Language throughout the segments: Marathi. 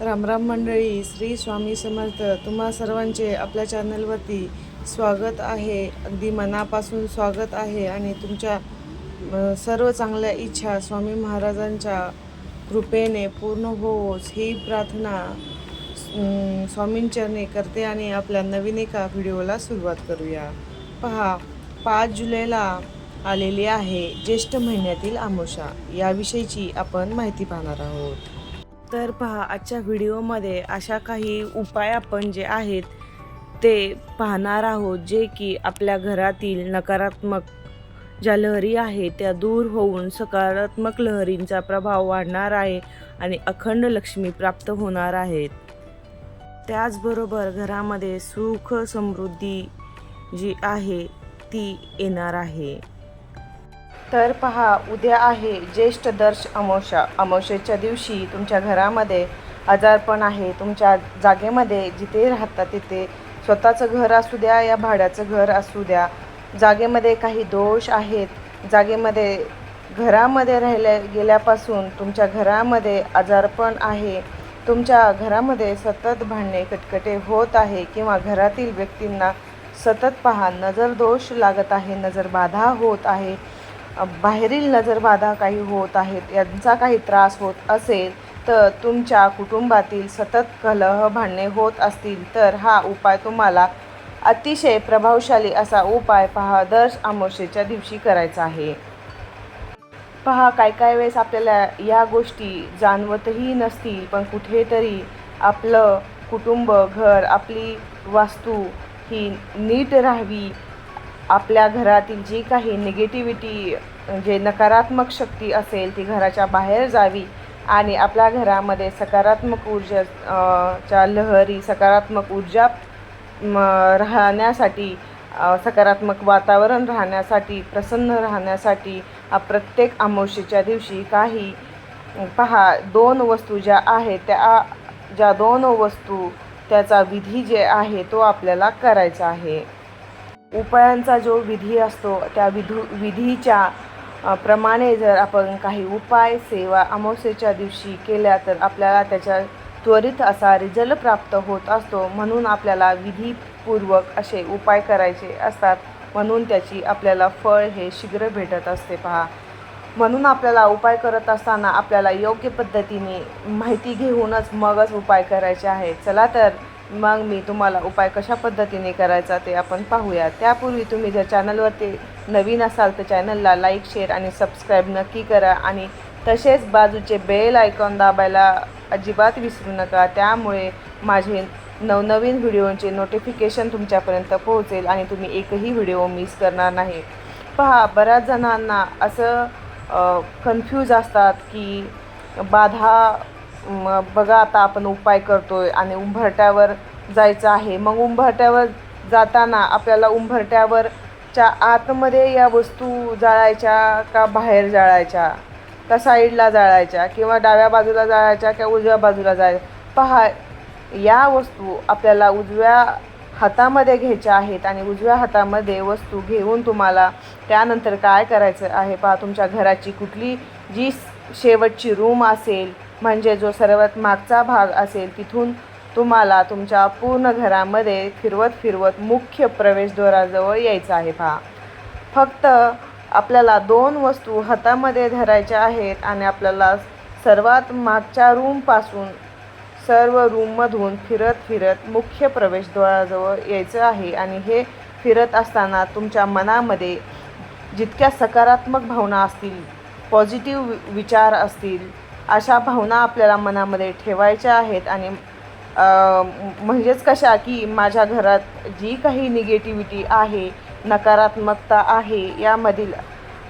रामराम मंडळी श्री स्वामी समर्थ तुम्हा सर्वांचे आपल्या चॅनलवरती स्वागत आहे. अगदी मनापासून स्वागत आहे आणि तुमच्या सर्व चांगल्या इच्छा स्वामी महाराजांच्या कृपेने पूर्ण होवोच ही प्रार्थना स्वामींचरणे करते आणि आपल्या नवीन एका व्हिडिओला सुरुवात करूया. पहा पाच जुलैला आलेली आहे ज्येष्ठ महिन्यातील आमोशा. याविषयीची आपण माहिती पाहणार आहोत. तर पहा आजच्या व्हिडिओमध्ये अशा काही उपाय आपण जे आहेत ते पाहणार आहोत जे की आपल्या घरातील नकारात्मक ज्या लहरी आहेत त्या दूर होऊन सकारात्मक लहरींचा प्रभाव वाढणार आहे आणि अखंड लक्ष्मी प्राप्त होणार आहेत. त्याचबरोबर घरामध्ये सुख समृद्धी जी आहे ती येणार आहे. तर पहा उद्या आहे ज्येष्ठ दर्श अमावस्या. अमावस्येच्या दिवशी तुमच्या घरामध्ये आजारपण आहे. तुमच्या जागेमध्ये जिथे राहता तिथे स्वतःचं घर असू द्या या भाड्याचं घर असू द्या. जागेमध्ये काही दोष आहेत. जागेमध्ये घरामध्ये राहिल्या गेल्यापासून तुमच्या घरामध्ये आजारपण आहे. तुमच्या घरामध्ये सतत भांडणे कटकटे होत आहे किंवा घरातील व्यक्तींना सतत पहा नजर दोष लागत आहे नजरबाधा होत आहे. बाहेरील नजरबाधा काही होत आहेत यांचा काही त्रास होत असेल तर तुमच्या कुटुंबातील सतत कलह भांडणे होत असतील तर हा उपाय तुम्हाला अतिशय प्रभावशाली असा उपाय पहा. दर अमावस्येच्या दिवशी करायचा आहे. पहा काय काय वेळेस आपल्याला या गोष्टी जाणवतही नसतील पण कुठेतरी आपलं कुटुंब घर आपली वास्तू ही नीट राहावी आपल्या घरातील जी काही निगेटिव्हिटी जे नकारात्मक शक्ती असेल ती घराच्या बाहेर जावी आणि आपल्या घरामध्ये सकारात्मक ऊर्जा च्या लहरी सकारात्मक ऊर्जा म, राहण्यासाठी सकारात्मक वातावरण राहण्यासाठी प्रसन्न राहण्यासाठी प्रत्येक अमावशीच्या दिवशी काही पहा दोन वस्तू ज्या आहेत त्या ज्या दोन वस्तू त्याचा विधी जे आहे तो आपल्याला करायचा आहे. उपायांचा जो विधी असतो त्या विधू विधीच्या प्रमाणे जर आपण काही उपाय सेवा अमावस्येच्या दिवशी केल्या तर आपल्याला त्याच्या त्वरित असा रिझल्ट प्राप्त होत असतो. म्हणून आपल्याला विधीपूर्वक असे उपाय करायचे असतात. म्हणून त्याची आपल्याला फळ हे शीघ्र भेटत असते पहा. म्हणून आपल्याला उपाय करत असताना आपल्याला योग्य पद्धतीने माहिती घेऊनच मगच उपाय करायचे आहे. चला तर मग मी तुम्हाला उपाय कशा पद्धतीने करायचा ते आपण पाहूया. त्यापूर्वी तुम्ही जर चॅनलवरती नवीन असाल तर चॅनलला लाईक शेअर आणि सबस्क्राईब नक्की करा आणि तसेच बाजूचे बेल आयकॉन दाबायला अजिबात विसरू नका. त्यामुळे माझे नवनवीन व्हिडिओंचे नोटिफिकेशन तुमच्यापर्यंत पोहोचेल आणि तुम्ही एकही व्हिडिओ मिस करणार नाही. पहा बऱ्याच जणांना असं कन्फ्यूज असतात की बाधा मग बघा आता आपण उपाय करतो आहे आणि उंबरट्यावर जायचं आहे. मग उंबरट्यावर जाताना आपल्याला उंबरट्यावरच्या आतमध्ये या वस्तू जाळायच्या का बाहेर जाळायच्या? का साईडला जाळायच्या? किंवा डाव्या बाजूला जाळायच्या का उजव्या बाजूला जाय पहा या वस्तू आपल्याला उजव्या हातामध्ये घ्यायच्या आहेत आणि उजव्या हातामध्ये वस्तू घेऊन तुम्हाला त्यानंतर काय करायचं आहे? पहा तुमच्या घराची कुठली जी शेवटची रूम असेल म्हणजे जो सर्वात मागचा भाग असेल तिथून तुम्हाला तुमच्या पूर्ण घरामध्ये फिरवत फिरवत मुख्य प्रवेशद्वाराजवळ यायचं आहे पहा. फक्त आपल्याला दोन वस्तू हातामध्ये धरायच्या आहेत आणि आपल्याला सर्वात मागच्या रूमपासून सर्व रूममधून फिरत फिरत मुख्य प्रवेशद्वाराजवळ यायचं आहे. आणि हे फिरत असताना तुमच्या मनामध्ये जितक्या सकारात्मक भावना असतील पॉझिटिव्ह विचार असतील अशा भावना आपल्याला मनामध्ये ठेवायच्या आहेत आणि म्हणजेच कशा की माझ्या घरात जी काही निगेटिव्हिटी आहे नकारात्मकता आहे यामधील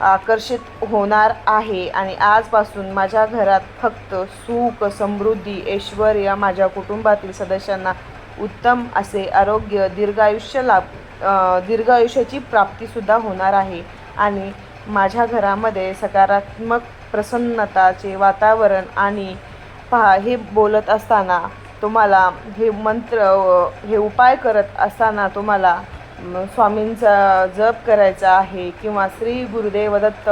आकर्षित होणार आहे आणि आजपासून माझ्या घरात फक्त सुख समृद्धी ऐश्वर या माझ्या कुटुंबातील सदस्यांना उत्तम असे आरोग्य दीर्घायुष्य लाभ दीर्घायुष्याची प्राप्तीसुद्धा होणार आहे. आणि माझ्या घरामध्ये सकारात्मक प्रसन्नताचे वातावरण आणि पहा हे बोलत असताना तुम्हाला हे मंत्र हे उपाय करत असताना तुम्हाला स्वामींचा जप करायचा आहे किंवा श्री गुरुदेव दत्त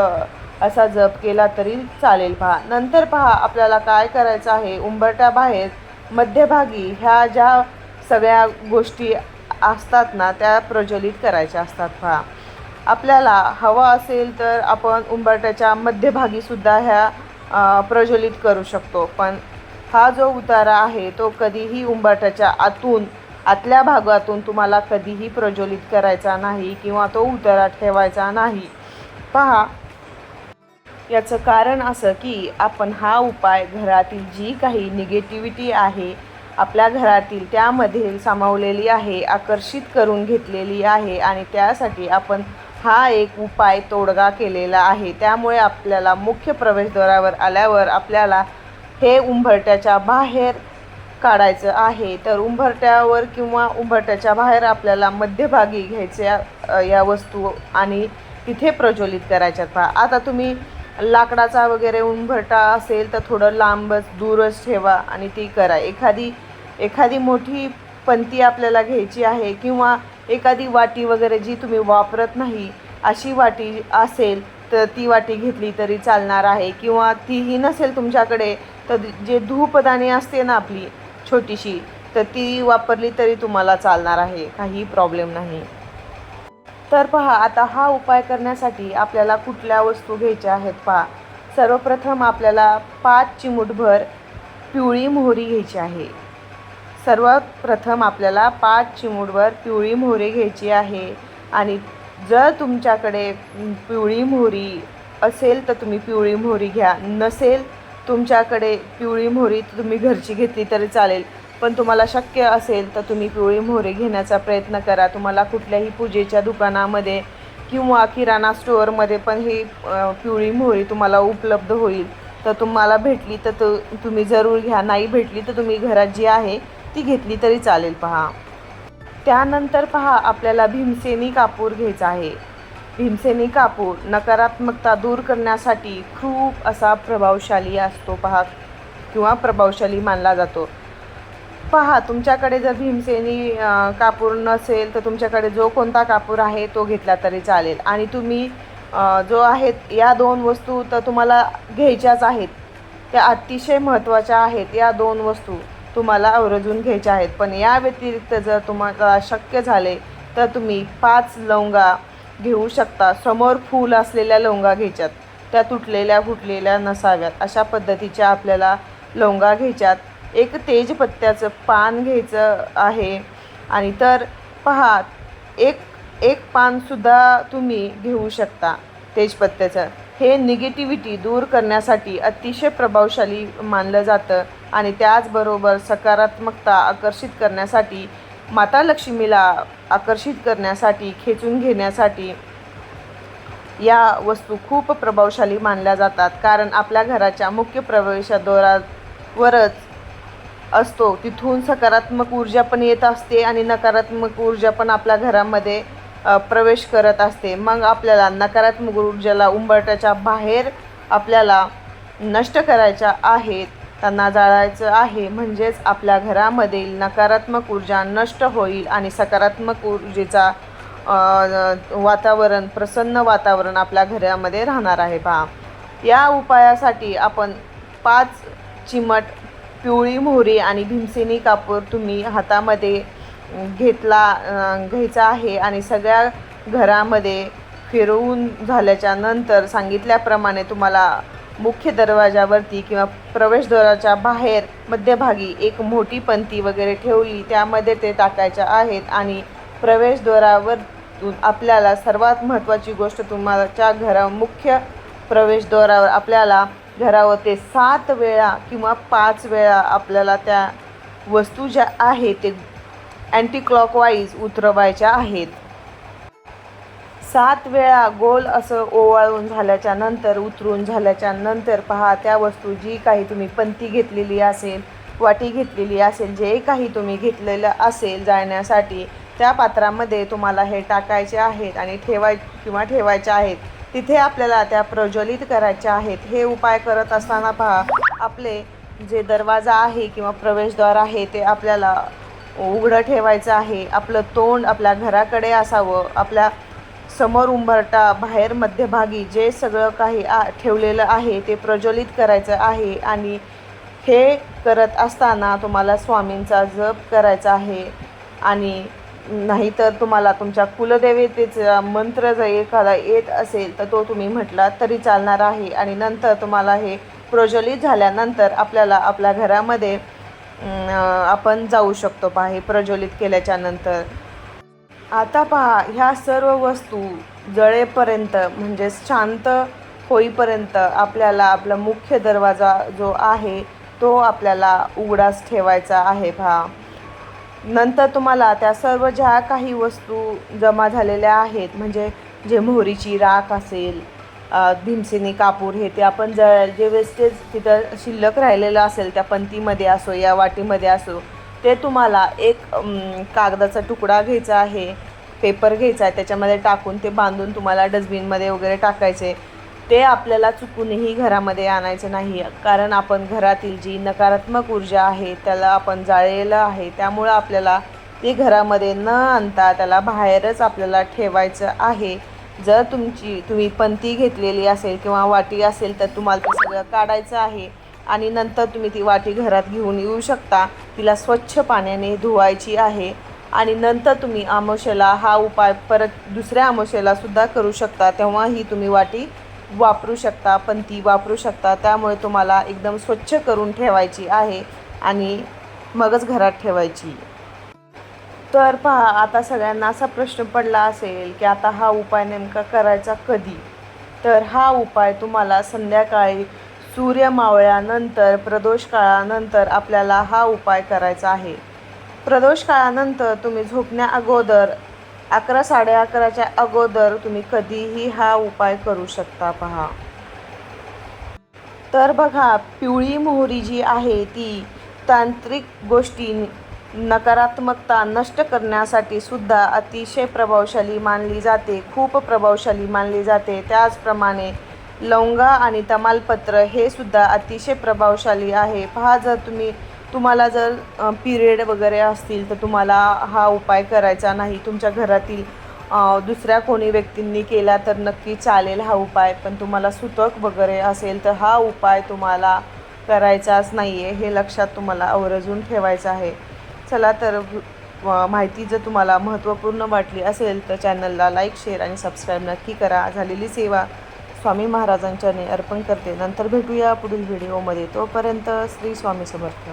असा जप केला तरी चालेल. पहा नंतर पहा आपल्याला काय करायचं आहे? उंबरट्याबाहेर मध्यभागी ह्या ज्या सगळ्या गोष्टी असतात ना त्या प्रज्वलित करायच्या असतात. पहा आपल्याला हवा असेल तर आपण उंबरट्याच्या मध्यभागीसुद्धा ह्या प्रज्वलित करू शकतो. पण हा जो उतारा आहे तो कधीही उंबरट्याच्या आतून आतल्या भागातून तुम्हाला कधीही प्रज्वलित करायचा नाही किंवा तो उतारा ठेवायचा नाही. पहा याचं कारण असं की आपण हा उपाय घरातील जी काही निगेटिव्हिटी आहे आपल्या घरातील त्यामध्ये सामावलेली आहे आकर्षित करून घेतलेली आहे आणि त्यासाठी आपण हा एक उपाय तोडगा केलेला आहे. त्यामुळे आपल्याला मुख्य प्रवेशद्वारावर आल्यावर आपल्याला हे उंबरट्याच्या बाहेर काढायचं आहे. तर उंबरट्यावर किंवा उंबरट्याच्या बाहेर आपल्याला मध्यभागी घ्यायच्या या वस्तू आणि तिथे प्रज्वलित करायच्यात पहा. आता तुम्ही लाकडाचा वगैरे उंबरटा असेल तर थोडं लांबच दूरच ठेवा आणि ती करा. एखादी एखादी मोठी पंती आपल्याला घ्यायची आहे किंवा एखादी वाटी वगैरे जी तुम्ही वापरत नाही अशी वाटी असेल तर ती वाटी घेतली तरी चालणार आहे. किंवा तीही नसेल तुमच्याकडे तर जे धूपदाणी असते ना आपली छोटीशी तर ती वापरली तरी तुम्हाला चालणार आहे. काही प्रॉब्लेम नाही. तर पहा आता हा उपाय करण्यासाठी आपल्याला कुठल्या वस्तू घ्यायच्या आहेत पहा. सर्वप्रथम आपल्याला पाच चिमूटभर पिवळी मोहरी घ्यायची आहे. सर्वात प्रथम आपल्याला पाच चिमूटभर पिवळी मोहरी घ्यायची आहे. आणि जर तुमच्याकडे पिवळी मोहरी असेल तर तुम्ही पिवळी मोहरी घ्या. नसेल तुमच्याकडे पिवळी मोहरी तर तुम्ही घरची घेतली तरी चालेल. पण तुम्हाला शक्य असेल तर तुम्ही पिवळी मोहरी घेण्याचा प्रयत्न करा. तुम्हाला कुठल्याही पूजेच्या दुकानामध्ये किंवा किराणा स्टोअरमध्ये पण ही पिवळी मोहरी तुम्हाला उपलब्ध होईल. तर तुम्हाला भेटली तर तुम्ही जरूर घ्या. नाही भेटली तर तुम्ही घरात जी आहे ती घेतली तरी चालेल पहा. त्यानंतर पहा आपल्याला भीमसेनी कापूर घ्यायचा आहे. भीमसेनी कापूर नकारात्मकता दूर करण्यासाठी खूप असा प्रभावशाली असतो पहा किंवा प्रभावशाली मानला जातो. पहा तुमच्याकडे जर भीमसेनी कापूर नसेल तर तुमच्याकडे जो कोणता कापूर आहे तो घेतला तरी चालेल. आणि तुम्ही जो आहेत या दोन वस्तू तर तुम्हाला घ्यायच्याच आहेत. त्या अतिशय महत्त्वाच्या आहेत या दोन वस्तू. तुम्हाला आवर्जून घ्यायच्या आहेत. पण या व्यतिरिक्त जर तुम्हाला शक्य झाले तर तुम्ही पाच लवंगा घेऊ शकता. समोर फूल असलेल्या लवंगा घ्यायच्यात. त्या तुटलेल्या फुटलेल्या नसाव्यात. अशा पद्धतीच्या आपल्याला लवंगा घ्यायच्यात. एक तेजपत्त्याचं पान घ्यायचं आहे. आणि तर पहा एक एक पानसुद्धा तुम्ही घेऊ शकता तेजपत्त्याचं. हे निगेटिव्हिटी दूर करण्यासाठी अतिशय प्रभावशाली मानलं जातं आणि त्याचबरोबर सकारात्मकता आकर्षित करण्यासाठी माता लक्ष्मीला आकर्षित करण्यासाठी खेचून घेण्यासाठी या वस्तू खूप प्रभावशाली मानल्या जातात. कारण आपल्या घराच्या मुख्य प्रवेशद्वारावरच असतो. तिथून सकारात्मक ऊर्जा पण येत असते आणि नकारात्मक ऊर्जा पण आपल्या घरामध्ये प्रवेश करत असते. मग आपल्याला नकारात्मक ऊर्जेला उंबरट्याच्या बाहेर आपल्याला नष्ट करायच्या आहेत त्यांना जाळायचं आहे. म्हणजेच आपल्या घरामधील नकारात्मक ऊर्जा नष्ट होईल आणि सकारात्मक ऊर्जेचा वातावरण प्रसन्न वातावरण आपल्या घरामध्ये राहणार आहे पहा. या उपायासाठी आपण पाच चिमट पिवळी मोहरी आणि भीमसेनी कापूर तुम्ही हातामध्ये घेतला घ्यायचा आहे आणि सगळ्या घरामध्ये फिरवून झाल्याच्यानंतर सांगितल्याप्रमाणे तुम्हाला मुख्य दरवाजावरती किंवा प्रवेशद्वाराच्या बाहेर मध्यभागी एक मोठी पंती वगैरे ठेवली त्यामध्ये ते टाकायच्या आहेत आणि प्रवेशद्वारावर आपल्याला सर्वात महत्त्वाची गोष्ट तुम्हाच्या घरा मुख्य प्रवेशद्वारावर आपल्याला घरावर ते सात वेळा किंवा पाच वेळा आपल्याला त्या वस्तू ज्या आहेत ते अँटी क्लॉकवाईज उतरवायच्या आहेत. सात वेळा गोल असं ओवाळून झाल्याच्यानंतर उतरून झाल्याच्यानंतर पहा त्या वस्तू जी काही तुम्ही पंती घेतलेली असेल वाटी घेतलेली असेल जे काही तुम्ही घेतलेलं असेल जाळण्यासाठी त्या पात्रामध्ये तुम्हाला हे टाकायचे आहेत आणि ठेवाय किंवा ठेवायचे आहेत. तिथे आपल्याला त्या प्रज्वलित करायच्या आहेत. हे उपाय करत असताना पहा आपले जे दरवाजा आहे किंवा प्रवेशद्वार आहे ते आपल्याला उघडं ठेवायचं आहे. आपलं तोंड आपल्या घराकडे असावं. आपल्यासमोर उंबरटा बाहेर मध्यभागी जे सगळं काही आ ठेवलेलं आहे ते प्रज्वलित करायचं आहे आणि हे करत असताना तुम्हाला स्वामींचा जप करायचा आहे आणि नाहीतर तुम्हाला तुमच्या कुलदेवतेचा मंत्र जर एखादा येत असेल तर तो तुम्ही म्हटला तरी चालणार आहे आणि नंतर तुम्हाला हे प्रज्वलित झाल्यानंतर आपल्याला आपल्या घरामध्ये आपण जाऊ शकतो पहा हे प्रज्वलित केल्याच्यानंतर. आता पहा ह्या सर्व वस्तू जळेपर्यंत म्हणजे शांत होईपर्यंत आपल्याला आपला मुख्य दरवाजा जो आहे तो आपल्याला उघडाच ठेवायचा आहे पहा. नंतर तुम्हाला त्या सर्व ज्या काही वस्तू जमा झालेल्या आहेत म्हणजे जे मोहरीची राख असेल भीमसेनी कापूर हे ते आपण ज जे वेस्टेज तिथं शिल्लक राहिलेलं असेल त्या पंतीमध्ये असो या वाटीमध्ये असो ते तुम्हाला एक कागदाचा तुकडा घ्यायचा आहे पेपर घ्यायचा आहे त्याच्यामध्ये टाकून ते बांधून तुम्हाला डस्टबिनमध्ये वगैरे टाकायचे. ते आपल्याला चुकूनही घरामध्ये आणायचं नाही कारण आपण घरातील जी नकारात्मक ऊर्जा आहे त्याला आपण जाळलेलं आहे त्यामुळं आपल्याला ते घरामध्ये न आणता त्याला बाहेरच आपल्याला ठेवायचं आहे. जर तुमची तुम्ही पंती घेतलेली असेल किंवा वाटी असेल तर तुम्हाला ते सगळं काढायचं आहे. आणि नंतर तुम्ही ती वाटी घरात घेऊन येऊ शकता. तिला स्वच्छ पाण्याने धुवायची आहे. आणि नंतर तुम्ही आमोशेला हा उपाय परत दुसऱ्या आमोशेला सुद्धा करू शकता. तेव्हाही तुम्ही वाटी वापरू शकता पण ती वापरू शकता. त्यामुळे तुम्हाला एकदम स्वच्छ करून ठेवायची आहे आणि मगच घरात ठेवायची. तर पहा आता सगळ्यांना असा प्रश्न पडला असेल की आता हा उपाय नेमका करायचा कधी? तर हा उपाय तुम्हाला संध्याकाळी सूर्य मावळ्यानंतर प्रदोष काळानंतर आपल्याला हा उपाय करायचा आहे. प्रदोष काळानंतर तुम्ही झोपण्या अगोदर अकरा साडे अकराच्या अगोदर तुम्ही कधीही हा उपाय करू शकता पहा. तर बघा पिवळी मोहरी जी आहे ती तांत्रिक गोष्टी नकारात्मकता नष्ट करण्यासाठी सुद्धा अतिशय प्रभावशाली मानली जाते. खूप प्रभावशाली मानली जाते. त्याचप्रमाणे लवंगा आणि तमालपत्र हे सुद्धा अतिशय प्रभावशाली आहे. पहा जर तुम्ही तुम्हाला जर पिरियड वगैरे असतील तर तुम्हाला हा उपाय करायचा नाही. तुमच्या घरातील दुसऱ्या कोणी व्यक्तींनी केला तर नक्की चालेल हा उपाय. पण तुम्हाला सुतक वगैरे असेल तर हा उपाय तुम्हाला करायचाच नाही आहे हे लक्षात तुम्हाला आवर्जून ठेवायचं आहे. चला तर माहिती जर तुम्हाला महत्त्वपूर्ण वाटली असेल तर चॅनलला लाईक शेअर आणि सबस्क्राईब नक्की करा. झालेली सेवा स्वामी महाराजांच्याने अर्पण करते. नंतर भेटूया पुढील व्हिडिओमध्ये. तोपर्यंत श्री स्वामी समर्थ.